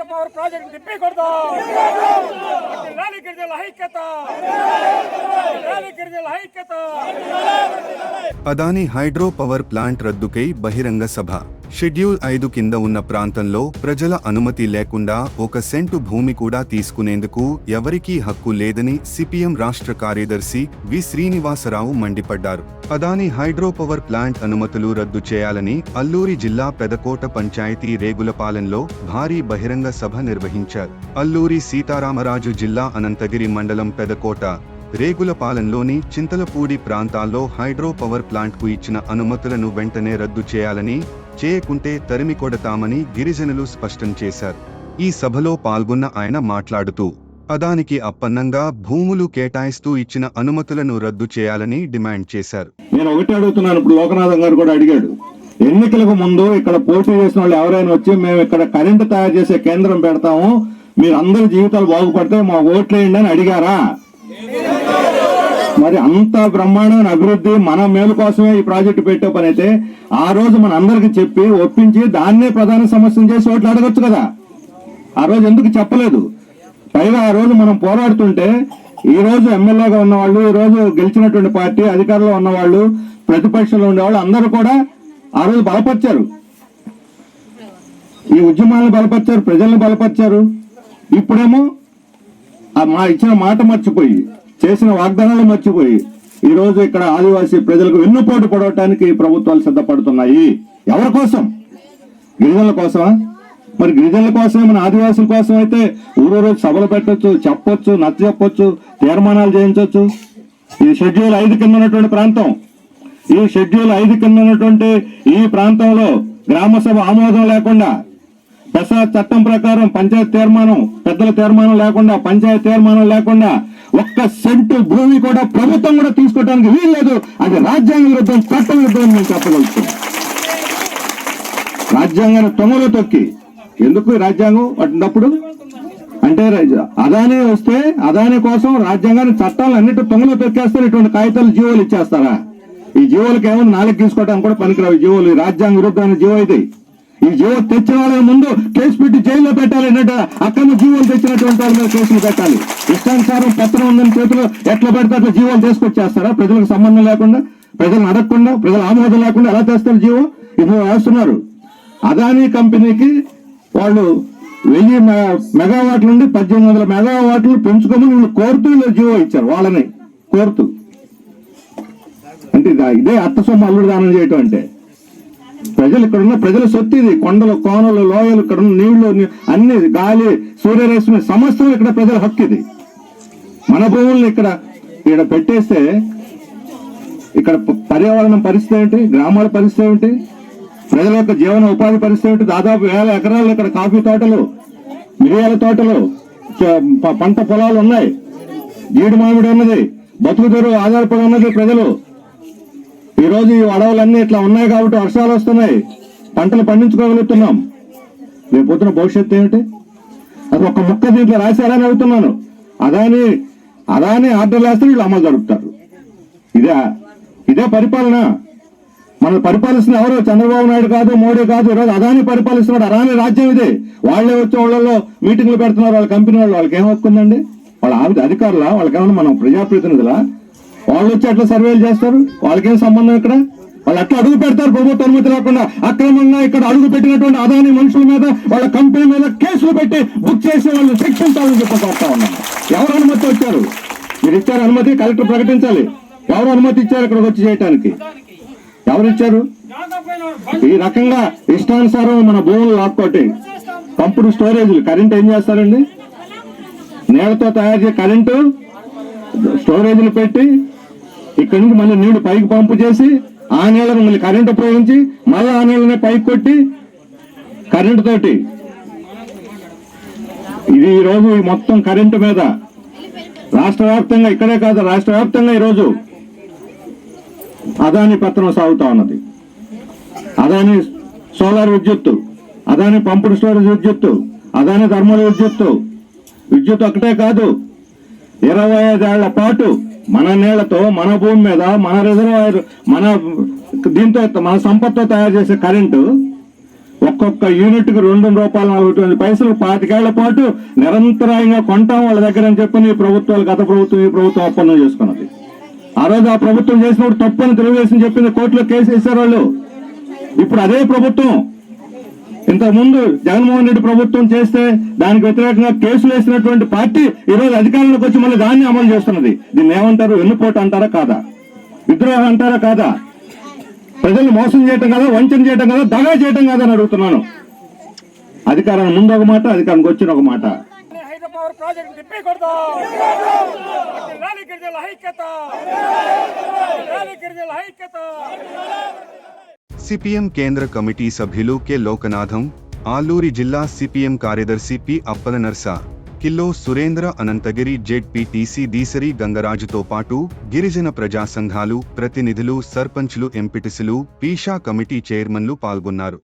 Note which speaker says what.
Speaker 1: Hydro power project తిప్పి కొడతాం లాలి గిరిజల ఐక్యత లాలి గిరిజల ఐక్యత
Speaker 2: అదాని హైడ్రో పవర్ ప్లాంట్ రద్దుకై బహిరంగ సభ షెడ్యూల్ ఐదు కింద ఉన్న ప్రాంతంలో ప్రజల అనుమతి లేకుండా ఒక సెంటు భూమి కూడా తీసుకునేందుకు ఎవరికీ హక్కు లేదని సిపిఎం రాష్ట్ర కార్యదర్శి వి శ్రీనివాసరావు మండిపడ్డారు. అదాని హైడ్రోపవర్ ప్లాంట్ అనుమతులు రద్దు చేయాలని అల్లూరి జిల్లా పెదకోట పంచాయతీ రేగులపాలెంలో భారీ బహిరంగ సభ నిర్వహించారు. అల్లూరి సీతారామరాజు జిల్లా అనంతగిరి మండలం పెదకోట రేగులపాలెంలోని చింతలపూడి ప్రాంతాల్లో హైడ్రో పవర్ ప్లాంట్కు ఇచ్చిన అనుమతులను వెంటనే రద్దు చేయాలని చేయకుంటే తరిమి కొడతామని గిరిజనులు స్పష్టం చేశారు. ఈ సభలో పాల్గొన్న ఆయన మాట్లాడుతూ అదానికి అప్పన్నంగా భూములు కేటాయిస్తూ ఇచ్చిన అనుమతులను రద్దు చేయాలని డిమాండ్ చేశారు.
Speaker 3: నేను ఒకటి అడుగుతున్నాను ఇప్పుడు లోకనాథం గారు కూడా అడిగాడు. ఎన్నికలకు ముందు ఇక్కడ పోటీ చేసిన వాళ్ళు ఎవరైనా వచ్చి మేము ఇక్కడ కరెంటు తయారు చేసే కేంద్రం పెడతాము మీరు అందరి జీవితాలు బాగుపడితే మా ఓట్లేయండి అని అడిగారా? మరి అంత బ్రహ్మాండమైన అభివృద్ధి మన మేలు కోసమే ఈ ప్రాజెక్టు పెట్టే పని అయితే ఆ రోజు మన అందరికి చెప్పి ఒప్పించి దాన్నే ప్రధాన సమస్యను చేసి ఓట్లు అడగచ్చు కదా. ఆ రోజు ఎందుకు చెప్పలేదు? పైగా ఆ రోజు మనం పోరాడుతుంటే ఈ రోజు ఎమ్మెల్యేగా ఉన్నవాళ్ళు ఈ రోజు గెలిచినటువంటి పార్టీ అధికారంలో ఉన్నవాళ్ళు ప్రతిపక్షంలో ఉండేవాళ్ళు అందరూ కూడా ఆ రోజు బలపరిచారు. ఈ ఉద్యమాలను బలపరిచారు ప్రజలను బలపరిచారు. ఇప్పుడేమో ఆ మా ఇచ్చిన మాట మర్చిపోయి చేసిన వాగ్దానాలు మర్చిపోయి ఈ రోజు ఇక్కడ ఆదివాసీ ప్రజలకు వెన్నుపోటు పడవటానికి ప్రభుత్వాలు సిద్ధపడుతున్నాయి. ఎవరి కోసం? గిరిజనుల కోసమా? మరి గిరిజనుల కోసమే మన ఆదివాసుల కోసం అయితే ఊరూరు సభలు పెట్టొచ్చు చెప్పొచ్చు నచ్చ చెప్పొచ్చు తీర్మానాలు చేయించవచ్చు ఈ షెడ్యూల్ ఐదు కింద ఉన్నటువంటి ప్రాంతం. ఈ షెడ్యూల్ ఐదు కింద ఉన్నటువంటి ఈ ప్రాంతంలో గ్రామసభ ఆమోదం లేకుండా దశ చట్టం ప్రకారం పంచాయతీ తీర్మానం పెద్దల తీర్మానం లేకుండా పంచాయతీ తీర్మానం లేకుండా ఒక్క సెంటు భూమి కూడా ప్రభుత్వం కూడా తీసుకోవడానికి వీల్లేదు అది రాజ్యాంగ విరుద్ధం చట్టం విరుద్ధం అని మేము చెప్పగలుగుతున్నాం. రాజ్యాంగాన్ని తొంగలో తొక్కి ఎందుకు రాజ్యాంగం అటున్నప్పుడు అంటే అదానే అదాని వస్తే అదాని కోసం రాజ్యాంగాన్ని చట్టాలు అన్నిటి తొంగలో తొక్కేస్తారు. ఇటువంటి కాగితాలు జీవోలు ఇచ్చేస్తారా? ఈ జీవోలకి ఏమన్నా నాలుగు తీసుకోవడానికి కూడా పనికిరావు జీవోలు. రాజ్యాంగ విరుద్ధమైన జీవో ఇది. ఈ జీవో తెచ్చిన వాళ్ళ ముందు కేసు పెట్టి జైల్లో పెట్టాలన్నట్టు అక్కడ జీవోలు తెచ్చినటువంటి వాళ్ళ మీద కేసులు పెట్టాలి. ఇష్టానుసారం పత్రం ఉందని చేతిలో ఎట్లా పెడితే అట్లా జీవోలు తీసుకొచ్చేస్తారా? ప్రజలకు సంబంధం లేకుండా ప్రజలను అడగకుండా ప్రజల ఆమోదం లేకుండా ఎలా తెస్తారు జీవో? ఇది వేస్తున్నారు అదానీ కంపెనీకి వాళ్ళు వెయ్యి మెగావాట్ల నుండి పద్దెనిమిది వందల మెగావాట్లు పెంచుకోమని వీళ్ళు కోరుతూ జీవో ఇచ్చారు వాళ్ళని కోరుతూ అంటే ఇదే అత్త సొమ్ము అల్లుడు దానం చేయటం అంటే. ప్రజలు ఇక్కడ ఉన్న ప్రజల సొత్తు ఇది. కొండలు కోనలు లోయలు ఇక్కడ ఉన్న నీళ్ళు అన్ని గాలి సూర్యరశ్మి సమస్తం ఇక్కడ ప్రజల హక్కు ఇది. మన భూముల్ని ఇక్కడ ఇక్కడ పెట్టేస్తే ఇక్కడ పర్యావరణం పరిస్థితి ఏంటి? గ్రామాల పరిస్థితి ఏంటి? ప్రజల యొక్క జీవన ఉపాధి పరిస్థితి ఏంటి? దాదాపు వేల ఎకరాలు ఇక్కడ కాఫీ తోటలు మిరియాల తోటలు పంట పొలాలు ఉన్నాయి. జీడి మామిడి ఉన్నది. బతుకుదెరు ఆధారపడి ఉన్నది ప్రజలు. ఈరోజు ఈ అడవులన్నీ ఇట్లా ఉన్నాయి కాబట్టి వర్షాలు వస్తున్నాయి. పంటలు పండించుకోగలుగుతున్నాం. రేపు పొద్దున భవిష్యత్తు ఏమిటి? అది ఒక ముక్క దీంట్లో రాశారని అడుగుతున్నాను. అదాని అదాని ఆర్డర్లు వేస్తే వీళ్ళు అమలు జరుపుతారు. ఇదే ఇదే పరిపాలన. మనం పరిపాలిస్తున్న ఎవరు? చంద్రబాబు నాయుడు కాదు మోడీ కాదు. ఈరోజు అదాని పరిపాలిస్తున్నాడు. అదాని రాజ్యం ఇది. వాళ్ళే వచ్చే వాళ్ళలో మీటింగ్లు పెడుతున్నారు వాళ్ళ కంపెనీ వాళ్ళు. వాళ్ళకి ఏం హక్కుందండి వాళ్ళ ఆవిడ అధికారులా? వాళ్ళకేమన్నా మనం ప్రజాప్రతినిధులా? వాళ్ళు వచ్చి అట్లా సర్వేలు చేస్తారు? వాళ్ళకేం సంబంధం ఇక్కడ? వాళ్ళు అట్లా అడుగు పెడతారు ప్రభుత్వ అనుమతి లేకుండా అక్రమంగా ఇక్కడ అడుగు పెట్టినటువంటి అదాని మనుషుల మీద వాళ్ళ కంపెనీ మీద కేసులు పెట్టి బుక్ చేసి వాళ్ళు శిక్షించాలని చెప్పి కోరుతా ఉన్నాను ఎవరు అనుమతి వచ్చారు? మీరు ఇచ్చారు అనుమతి కలెక్టర్ ప్రకటించాలి. ఎవరు అనుమతి ఇచ్చారు ఇక్కడికి వచ్చి చేయడానికి ఎవరు ఇచ్చారు? ఈ రకంగా ఇష్టానుసారం మన భూములు లాక్కోటి. పంపుడు స్టోరేజ్లు. కరెంట్ ఏం చేస్తారండి? నీళ్ళతో తయారు చేసే కరెంటు స్టోరేజ్లు పెట్టి ఇక్కడి నుంచి మళ్ళీ నీళ్ళు పైకి పంపు చేసి ఆ నీళ్ళను మళ్ళీ కరెంటు ఉపయోగించి మళ్ళీ ఆ నీళ్ళని పైకి కొట్టి కరెంటు తోటి. ఇది ఈ రోజు మొత్తం కరెంటు మీద. రాష్ట్ర వ్యాప్తంగా ఇక్కడే కాదు రాష్ట్ర వ్యాప్తంగా ఈరోజు అదాని పత్రం సాగుతా ఉన్నది. అదాని సోలార్ విద్యుత్తు అదాని పంపుడు స్టోరేజ్ విద్యుత్తు అదాని థర్మల్ విద్యుత్తు. విద్యుత్ ఒకటే కాదు ఇరవై ఐదేళ్ళ పాటు మన నీళ్ళతో మన భూమి మీద మన రిజర్వాయర్ మన దీంతో మన సంపత్తో తయారు చేసే కరెంటు ఒక్కొక్క యూనిట్కి రెండు రూపాయల నలభై తొమ్మిది పైసలు పాతికేళ్ళ పాటు నిరంతరాయంగా కొంటాం వాళ్ళ దగ్గర అని చెప్పి ఈ ప్రభుత్వాలు గత ప్రభుత్వం ఈ ప్రభుత్వం ఒప్పందం చేసుకున్నది. ఆ రోజు ఆ ప్రభుత్వం చేసినప్పుడు తప్పని తెలుగుదేశం చెప్పింది కోర్టులో కేసు వేశారు వాళ్ళు. ఇప్పుడు అదే ప్రభుత్వం ఇంతకుముందు జగన్మోహన్ రెడ్డి ప్రభుత్వం చేస్తే దానికి వ్యతిరేకంగా కేసులు వేసినటువంటి పార్టీ ఈ రోజు అధికారంలోకి వచ్చి మళ్ళీ దాన్ని అమలు చేస్తున్నది. దీన్ని ఏమంటారు? వెన్నుపోటు అంటారా కాదా? విద్రోహం అంటారా కాదా? ప్రజల్ని మోసం చేయటం కదా? వంచన చేయటం కదా? దగా చేయటం కదా అని అడుగుతున్నాను. అధికారాన్ని ముందు ఒక మాట అధికారానికి వచ్చిన ఒక మాట.
Speaker 1: ప్రాజెక్ట్
Speaker 2: సిపిఎం కేంద్ర కమిటీ సభ్యులు కె. లోకనాథం ఆలూరి జిల్లా సిపిఎం కార్యదర్శి పి. అప్పలనర్స కిల్లో సురేంద్ర అనంతగిరి జెడ్పీటీసీ దీసరి గంగరాజుతో పాటు గిరిజన ప్రజా సంఘాలు ప్రతినిధులు సర్పంచ్లు ఎంపిటిసులు పీషా కమిటీ చైర్మన్లు పాల్గొన్నారు.